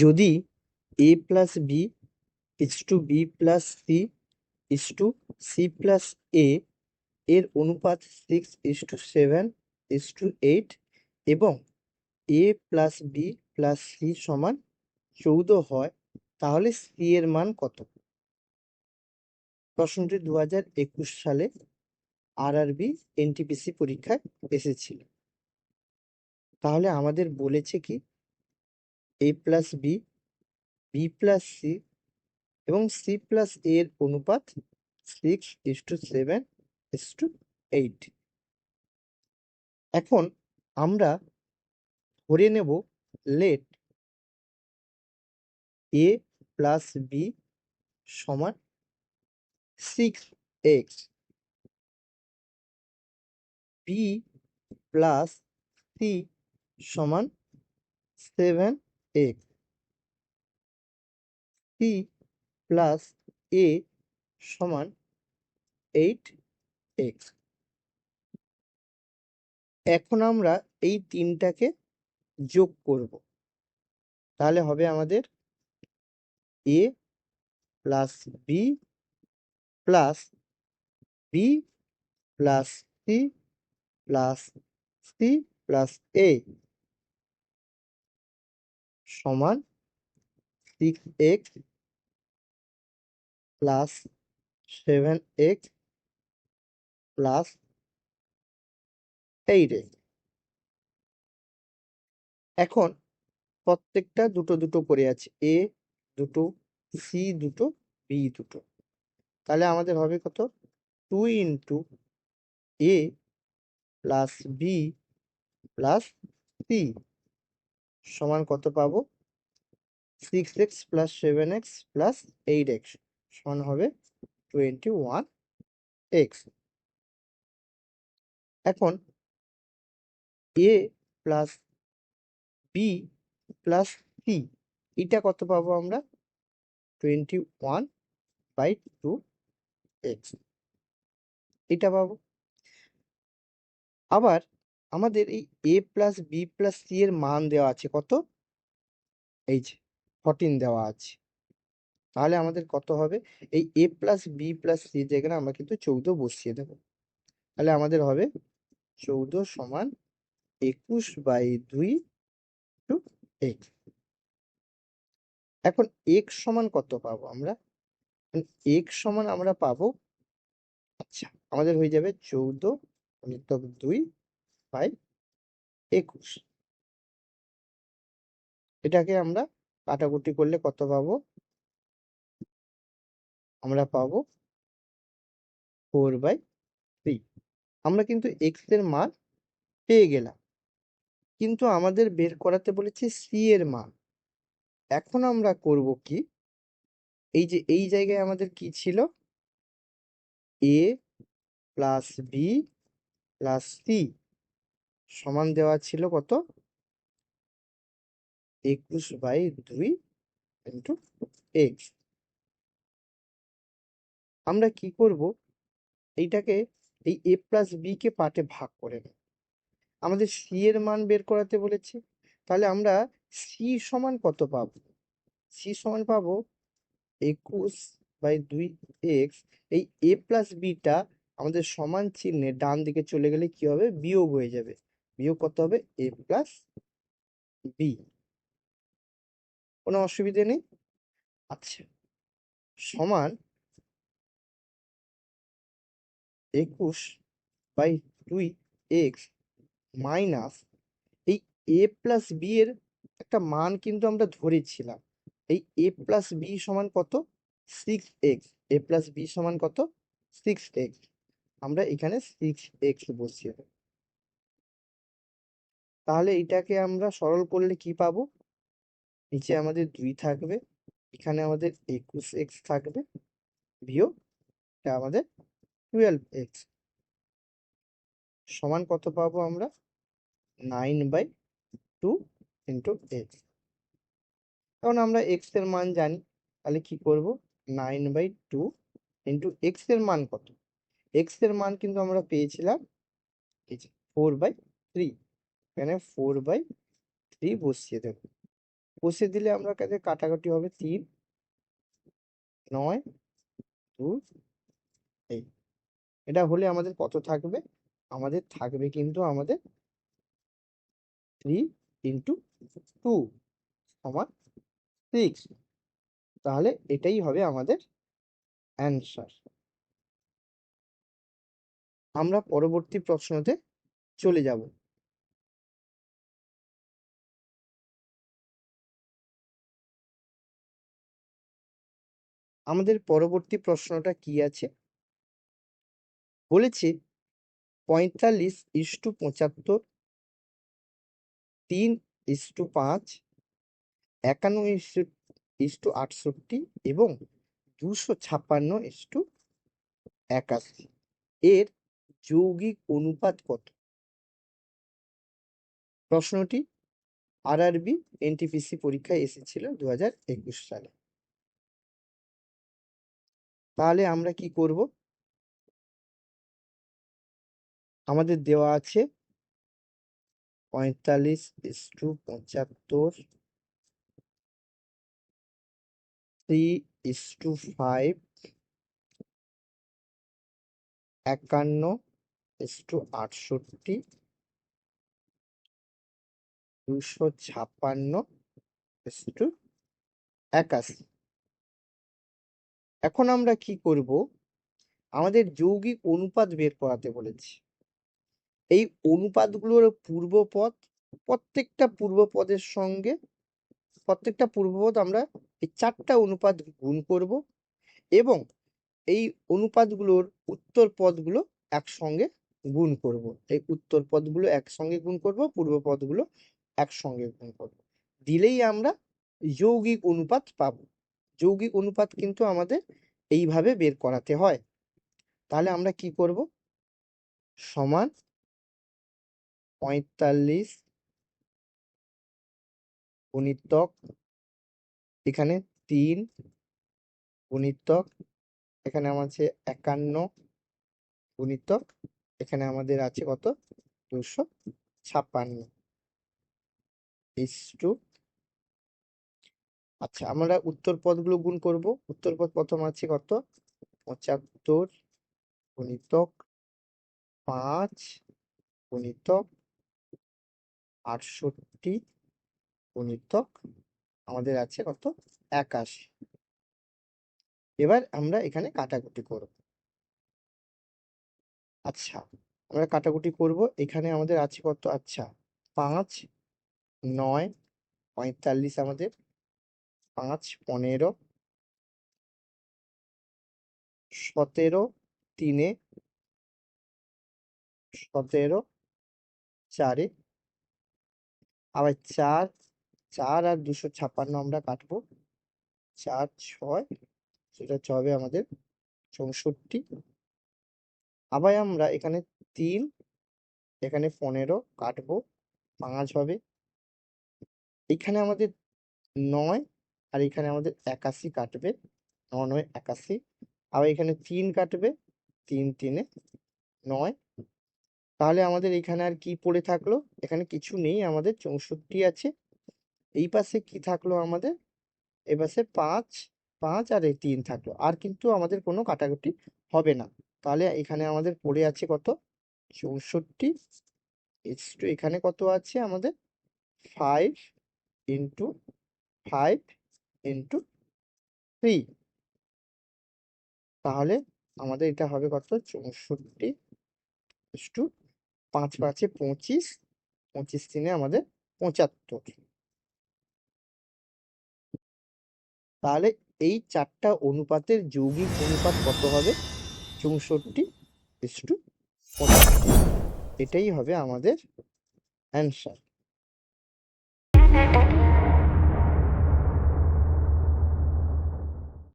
যদি A plus B is to B plus C is to C plus A এর অনুপাত six is to seven is to eight এবং A plus B plus C সমান চৌদ্দ হয়, তাহলে C এর মান কত? প্রশ্নটি দু হাজার একুশ সালে আর আরবি এনটিপিসি পরীক্ষায় এসেছিল। তাহলে আমাদের বলেছে কি A plus B B plus C এবং সি প্লাস এর অনুপাত six is to seven is to eight এখন আমরা ধরে নেব লেট এ প্লাস বি সমান six x B plus C সমান seven x C plus A সমান এইট এক্স এখন আমরা এই তিনটাকে যোগ করব। তাহলে হবে আমাদের A plus B plus B plus C plus C plus A সমান six x plus seven x plus eight x এখন প্রত্যেকটা দুটো দুটো করে আছে এ দুটো সি দুটো বি দুটো। তাহলে আমাদের হবে কত? Two into A plus B plus C সমান কত পাবো? Six x plus seven x plus eight x সমান হবে টোয়েন্টি ওয়ান এক্স এখন A plus B plus C এটা কত পাবো আমরা? Twenty one by two x এটা পাবো। আবার আমাদের এই A plus B plus C এর মান দেওয়া আছে কত? এই যে ফর্টিন দেওয়া আছে। তাহলে আমাদের কত হবে? এই A plus B plus C জায়গায় আমরা কিন্তু চৌদ্দ বসিয়ে দেব। তাহলে আমাদের হবে চৌদ্দ সমান একুশ বাই দুই টু এক্স এখন এক্স সমান কত পাবো আমরা? এক্স সমান আমরা পাবো আচ্ছা আমাদের হয়ে যাবে চৌদ্দ গুণিতক দুই বাই একুশ। এটাকে আমরা কাটাকুটি করলে কত পাবো? আমরা পাবো ফোর বাই থ্রি আমরা কিন্তু এক্সের মান পেয়ে গেলাম। কিন্তু আমাদের বের করাতে বলেছে সি এর মান। এখন আমরা করব কি? এই যে, এই জায়গায় আমাদের কি ছিল? A plus B plus C সমান দেওয়া ছিল কত? একুশ বাই দুই ইন্টু এক্স। আমরা কি করব? এইটাকে, এই এ প্লাস বি কে পার্টে ভাগ করে নেব। আমাদের সি এর মান বের করাতে বলেছে। তাহলে আমরা সি সমান কত পাব? সি সমান পাব একুশ বাই দুই এক্স। এই এ প্লাস বিটা আমাদের সমান চিহ্নে ডান দিকে চলে গেলে কি হবে? বিয়োগ হয়ে যাবে। বিয়োগ করতে হবে এ প্লাস বি কোনো অসুবিধে নেই? আচ্ছা সমান একুশ বাই দুই এক্স মাইনাস এই এ প্লাস বি এর একটা মান কিন্তু আমরা ধরেছিলাম। এই এ প্লাস বি সমান কত? Six x A plus B সমান কত? সিক্স এক্স আমরা এখানে সিক্স এক্স বসিয়ে দেব। তাহলে এটাকে আমরা সরল করলে কি পাবো? নিচে আমাদের দুই থাকবে এখানে আমাদের একুশ এক্স থাকবে বিয়োগ এটা আমাদের টুয়েলভ এক্স সমান কত পাবো আমরা? Nine by two into x এখন আমরা এক্সের মান জানি তাহলে কি করব? নাইন বাই টু ইন্টু এক্সের মান কত? এক্সের মান কিন্তু আমরা পেয়েছিলাম ফোর বাই থ্রি এখানে ফোর বাই থ্রি বসিয়ে দেব। বসিয়ে দিলে আমরা কাছে কাটাকাটি হবে তিন, নয় দুই এই এটা হলে আমাদের কত থাকবে? আমাদের থাকবে কিন্তু আমাদের থ্রি ইন্টু টু সমান সিক্স তাহলে এটাই হবে আমাদের অ্যান্সার আমরা পরবর্তী প্রশ্নতে চলে যাব। আমাদের পরবর্তী প্রশ্নটা কি আছে? বলেছে পঁয়তাল্লিশ ইস্টু পঁচাত্তর, তিন ইস্টু পাঁচ, একান্ন ইস্টু ইস্টু আটষট্টি এবং দুশো ছাপ্পান্ন ইস্টু একাশি। এর যৌগিক অনুপাত কত? প্রশ্নটি আরআরবি, এনটিপিসি পরীক্ষায় এসেছিল দু হাজার একুশ সালে। তাহলে আমরা কি করব? আমাদের দেওয়া আছে পঁয়তাল্লিশ ইস্টু পঁচাত্তর থ্রি ইস্টু ফাইভ একান্ন ইস্টু আটষট্টি দুশো ছাপ্পান্ন ইস্টু একাশি। এখন আমরা কি করব? আমাদের যৌগিক অনুপাত বের করাতে বলেছি। এই অনুপাতগুলোর পূর্বপদ প্রত্যেকটা পূর্বপদের সঙ্গে প্রত্যেকটা পূর্বপদ আমরা এই চারটা অনুপাত গুণ করব এবং এই অনুপাতগুলোর উত্তর পদগুলো একসঙ্গে গুণ করব। এই উত্তর পদগুলো একসঙ্গে গুণ করব পূর্ব পদগুলো একসঙ্গে গুণ করব। দিলেই আমরা যৌগিক অনুপাত পাব। যৌগিক অনুপাত কিন্তু আমাদের এইভাবে বের করাতে হয়। তাহলে আমরা কি করব? সমান পঁয়তাল্লিশ গুণিতক এখানে তিন গুণিতক এখানে আমার আছে একান্ন গুণিতক এখানে আমাদের আছে কত? দুশো ছাপ্পান্ন। ইস টু আচ্ছা আমরা উত্তর পদগুলো গুণ করব। উত্তর পদ প্রথম আছে কত? পঁচাত্তর গুণিতক পাঁচ গুণিতক আটষট্টি গুণিতক আমাদের আছে কত? একাশি। এবার আমরা এখানে কাটাকুটি করব। আচ্ছা আমরা কাটাকুটি করব। এখানে আমাদের আছে কত? আচ্ছা পাঁচ, নয়, পঁয়তাল্লিশ আমাদের পাঁচ, পনেরো, সতেরো, তিনে, সতেরো, চারে। আবার চার চার আর দুশো ছাপ্পান্ন আমরা কাটবো। চার, ছয়, সেটা হবে আমাদের চৌষট্টি। আবার আমরা এখানে তিন, এখানে পনেরো কাটবো, পাঁচ হবে। এখানে আমাদের নয় আর এখানে আমাদের একাশি কাটবে, নয় একাশি আবার এখানে তিন কাটবে, তিন তিনে নয়। তাহলে আমাদের এখানে আর কি পড়ে থাকল? এখানে কিছু নেই, আমাদের চৌষট্টি আছে। এই পাশে কি থাকল আমাদের? এ পাশে পাঁচ পাঁচ আর এই তিন থাকল। আর কিন্তু আমাদের কোনো কাটাকুটি হবে না। তাহলে এখানে আমাদের পড়ে আছে কত? চৌষট্টি। টু এখানে কত আছে আমাদের? Five into five into three তাহলে আমাদের এটা হবে কত? চৌষট্টি টু পাঁচ পাঁচে পঁচিশ পঁচিশ তিনে আমাদের পঁচাত্তর। তাহলে এই চারটা অনুপাতের যৌগিক অনুপাত কত হবে? চৌষট্টি ইস টু এটাই হবে আমাদের অ্যান্সার